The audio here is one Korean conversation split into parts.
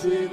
지키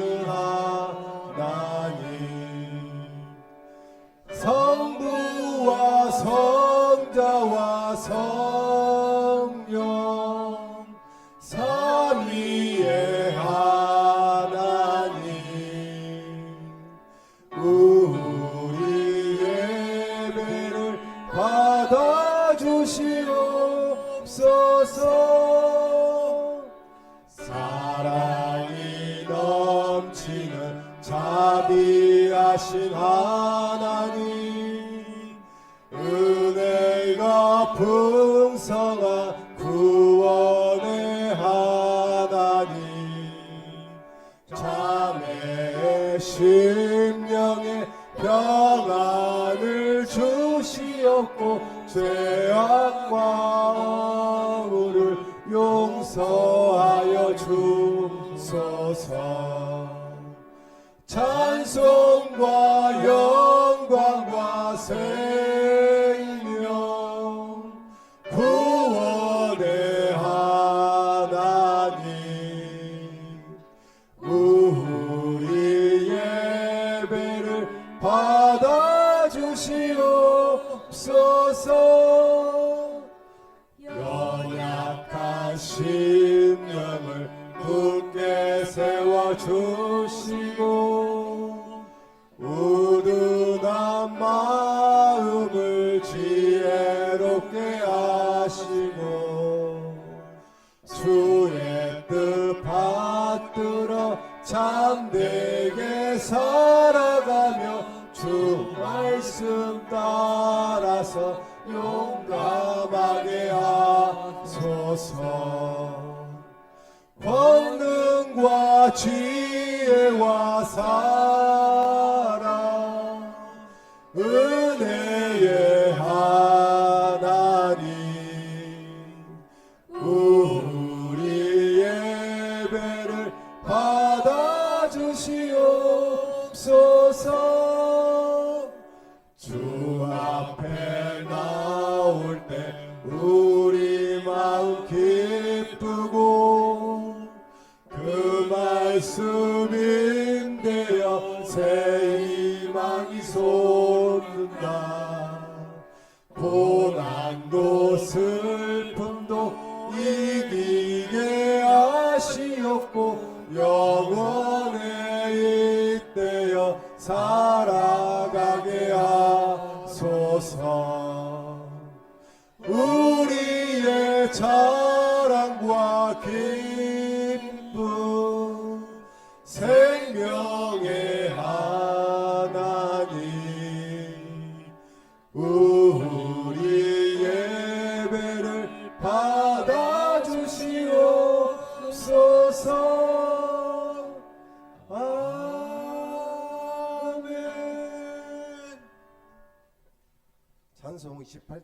풍성한 구원의 하나님. 자매의 심령에 평안을 주시옵고 죄악과 오를 용서하여 주소서. 찬송 주 말씀 따라서 용감하게 하소서. 권능과 지혜와 사랑 나올 때 우리 마음 기쁘고 그 말씀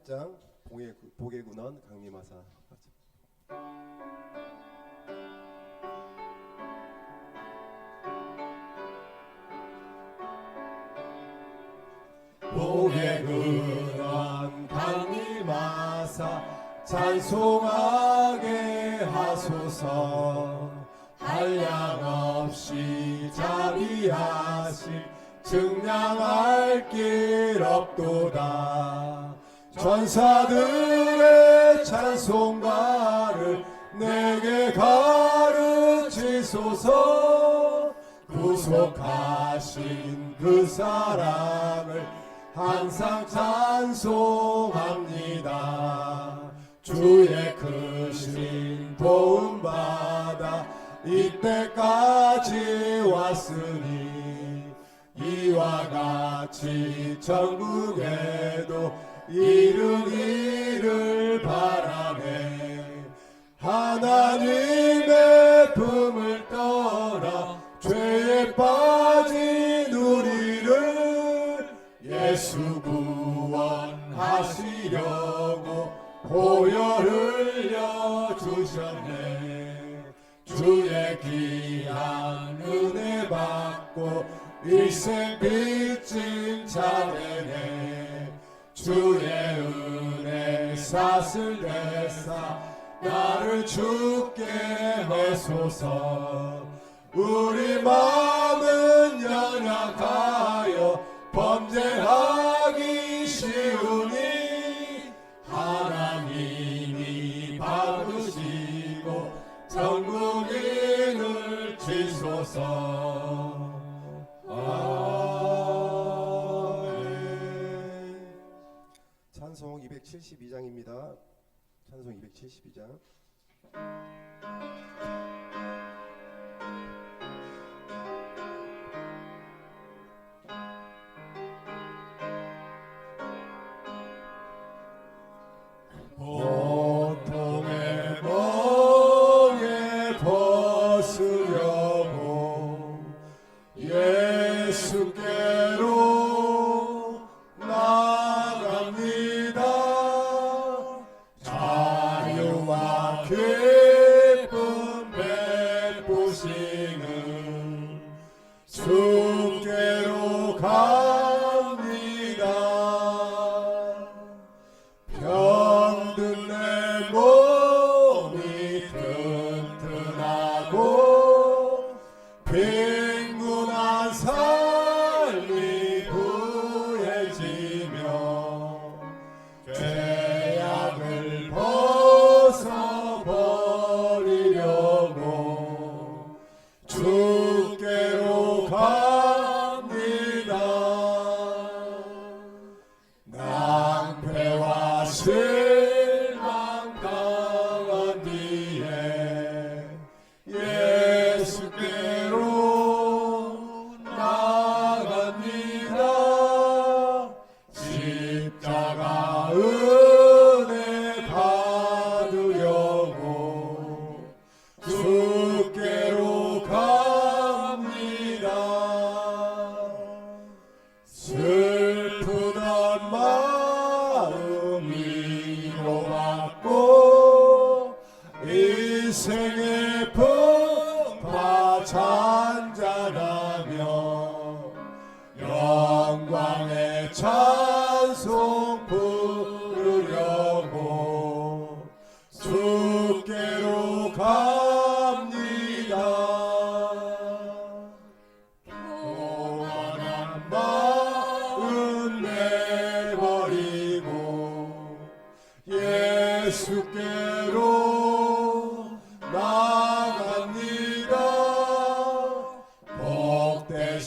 8장 보계군원 강림하사 보계군원 강림하사 찬송하게 하소서. 한량 없이 자비하신 증량할 길 없도다. 전사들의 찬송가를 내게 가르치소서 구속하신 그 사랑을 항상 찬송합니다. 주의 크신 도움받아 이때까지 왔으니 이와 같이 전국에도 이루기를 바라네. 하나님의 품을 떠나 죄에 빠진 우리를 예수 구원하시려고 보혈 흘려 주셨네. 주의 귀한 은혜 받고 일생 빚진 자되네. 주의 은혜 사슬 대사 나를 죽게 하소서. 우리 마음은 연약하여 범죄하기 쉬우니 하나님이 받으시고 전국인을 치소서. 찬송 272장입니다. 찬송 272장. 받고 인생의 부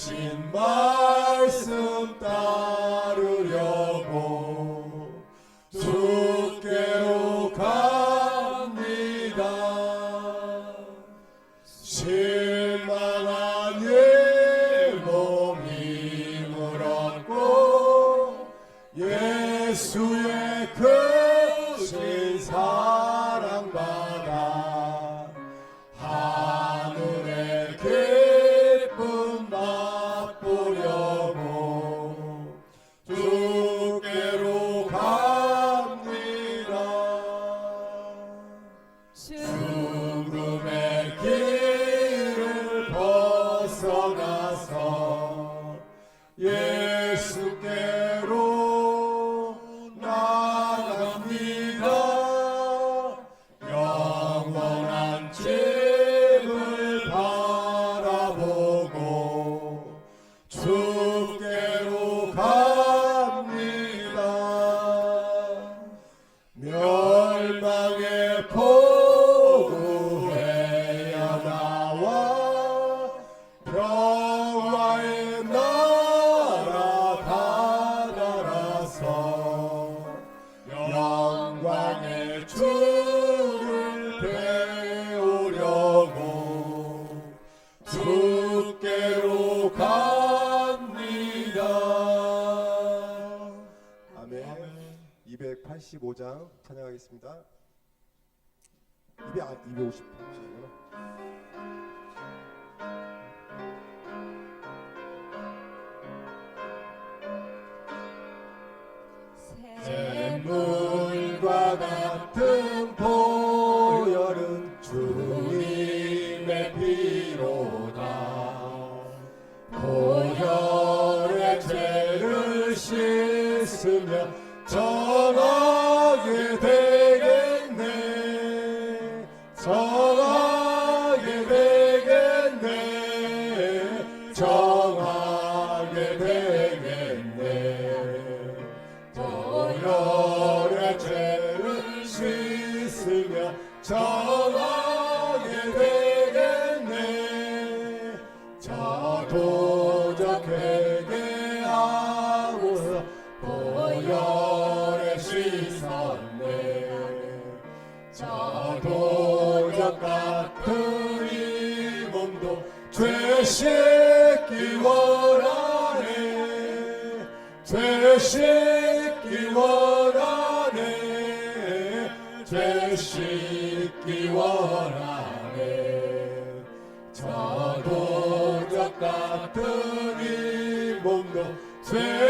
in my 하겠습니다. So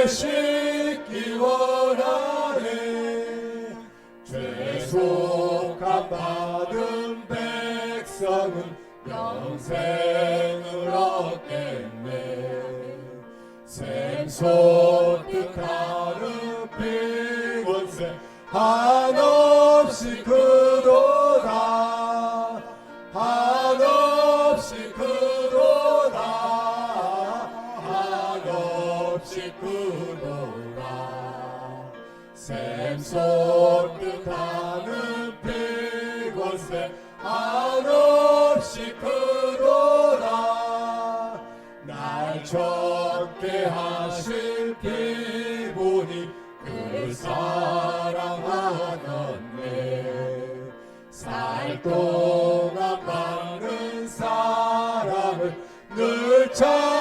죄 샘솟듯 하는 피원세 한없이 그도다 날 적게 하실 피보니 그 사랑하겠네. 살 동안 받는 사랑을 늘 찬송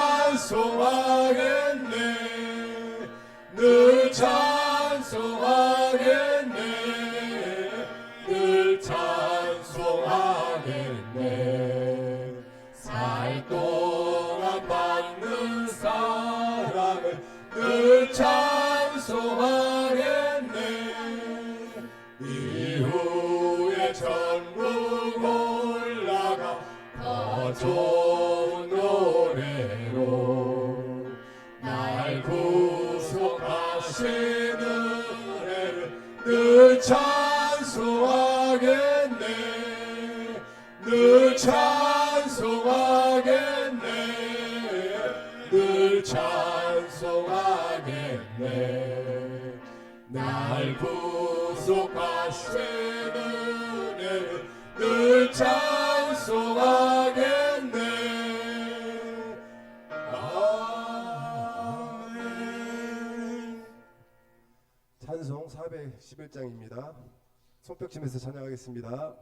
찬송하겠네. 살 동안 받는 사랑을 늘 찬송하겠네. 이후에 천국 올라가 더좋 찬송하겠네 날 구속하시는 은혜를 늘 찬송하겠네 아멘 찬송 411장입니다. 손뼉치면서 찬양하겠습니다.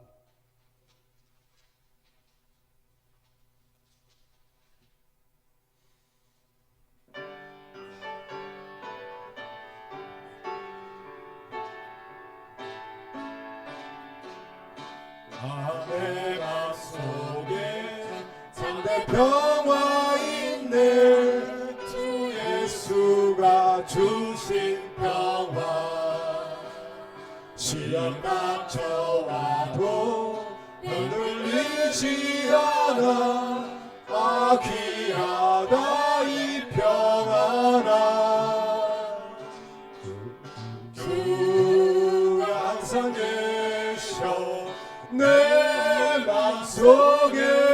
시험 닥쳐와도 흔들리지 않아. 아 귀하다 이 평화나. 주가 항상 계셔 내 맘속에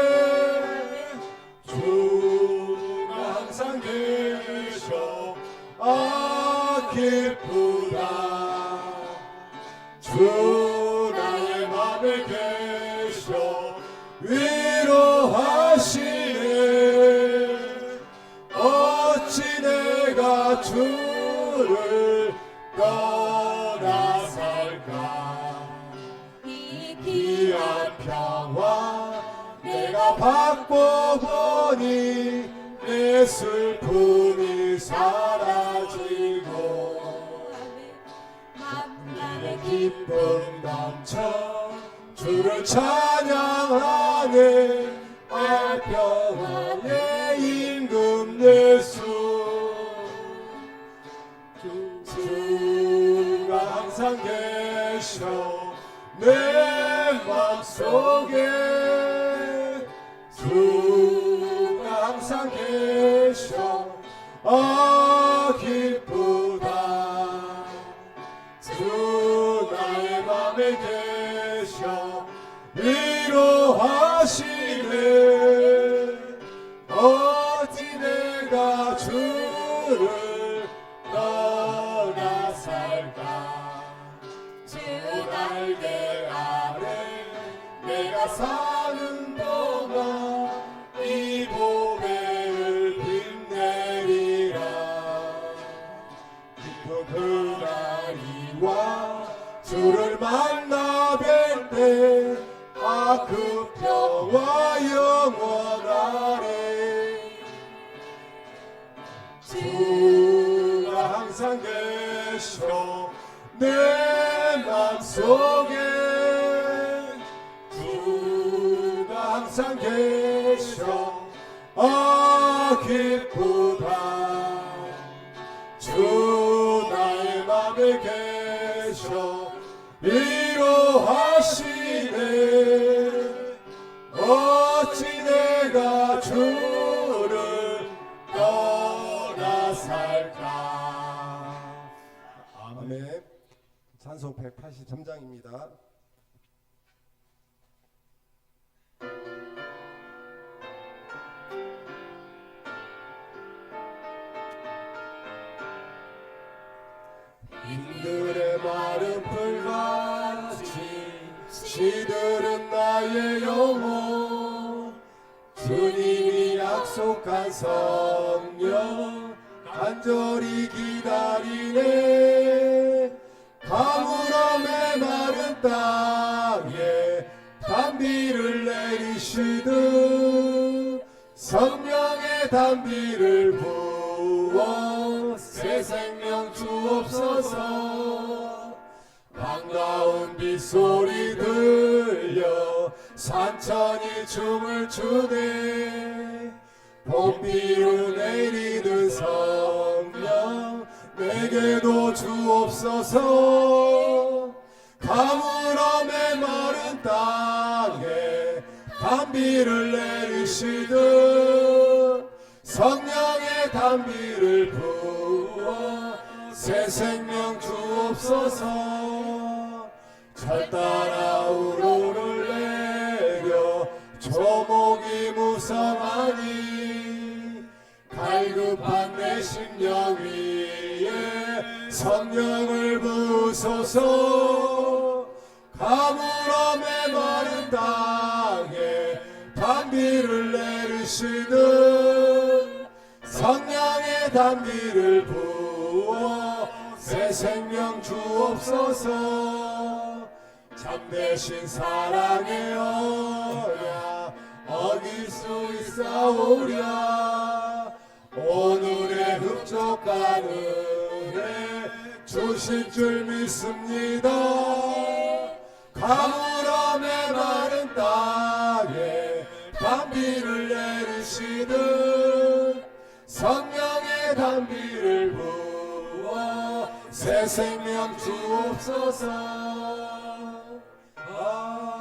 기쁨 넘쳐 주를 찬양하네. 아 평화의 임금 예수. 주가 항상 계셔 내 맘속에. 주가 항상 계셔 계셔 위로하시네 내 맘 속에 아멘. 찬송 183장입니다. 단비를 내리시듯 성령의 단비를 부어 새 생명 주옵소서. 반가운 빗소리 들려 산천이 춤을 추네 봄비를 내리는 성령 내게도 주옵소서. 가물함의 마른 땅에 단비를 내리시듯 성령의 단비를 부어 새 생명 주옵소서. 절 따라 우로를 내려 조목이 무성하니 갈급한 내 심령 위에 성령을 부소서. 가물함의 마른 땅 내리시듯 성령의 단비를 부어 새 생명 주옵소서. 참되신 사랑의 어야 어길 수 있사오랴. 오늘의 흡족한 은혜 주실 줄 믿습니다. 가물함의 마른 땅에 단비를 내리시듯 성령의 단비를 부어 새 생명 주옵소서. 아